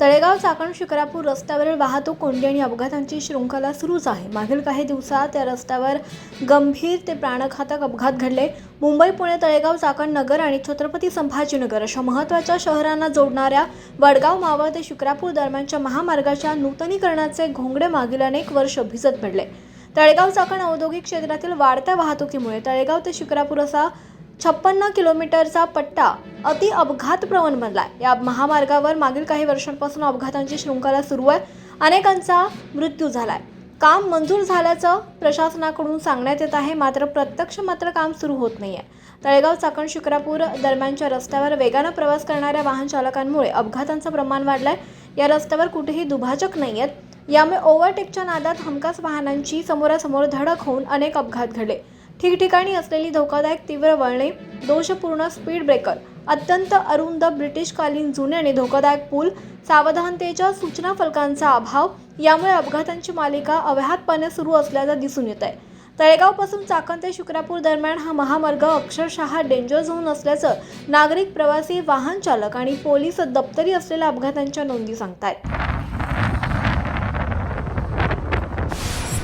तळेगाव चाकण शिक्रापूर रस्त्यावरील वाहतूक कोंडी आणि अपघातांची शृंखला सुरूच आहे. मागील काही दिवसात या रस्त्यावर गंभीर ते प्राणघातक अपघात घडले. मुंबई पुणे तळेगाव चाकण नगर आणि छत्रपती संभाजीनगर अशा महत्त्वाच्या शहरांना जोडणाऱ्या वडगाव मावळ ते शिकरापूर दरम्यानच्या महामार्गाच्या नूतनीकरणाचे घोंगडे मागील अनेक वर्ष भिजत पडले. तळेगाव चाकण औद्योगिक क्षेत्रातील वाढत्या वाहतुकीमुळे तळेगाव ते शिकरापूर असा छप्पन्न किलोमीटरचा पट्टा अति अपघात प्रवण आहे या महामार्गावर मागील काही वर्षांपासून अपघातांची शृंखला सुरू आहे. अनेकांचा मृत्यू झाला आहे काम मंजूर झाल्याचं प्रशासनाकडून सांगण्यात येत आहे. मात्र प्रत्यक्ष मात्र काम सुरू होत नाही आहे तळेगाव चाकण शिक्रापूर दरम्यानच्या रस्त्यावर वेगानं प्रवास करणाऱ्या वाहन चालकांमुळे अपघातांचं प्रमाण वाढलं आहे या रस्त्यावर कुठेही दुभाजक आहेत यामुळे ओव्हरटेकच्या नादात हमखास वाहनांची समोरासमोर धडक होऊन अनेक अपघात घडले. ठिकठिकाणी असलेली धोकादायक तीव्र वळणे दोषपूर्ण स्पीड ब्रेकर अत्यंत अरुंद ब्रिटिशकालीन जुने आणि धोकादायक पूल सावधानतेच्या सूचना फलकांचा अभाव यामुळे अपघातांची मालिका अव्याहतपणे सुरू असल्याचं दिसून येत आहे तळेगावपासून चाकण ते शुक्रापूर दरम्यान हा महामार्ग अक्षरशः डेंजर झोन असल्याचं नागरिक प्रवासी वाहन चालक आणि पोलीस दप्तरी असलेल्या अपघातांच्या नोंदी सांगतायत.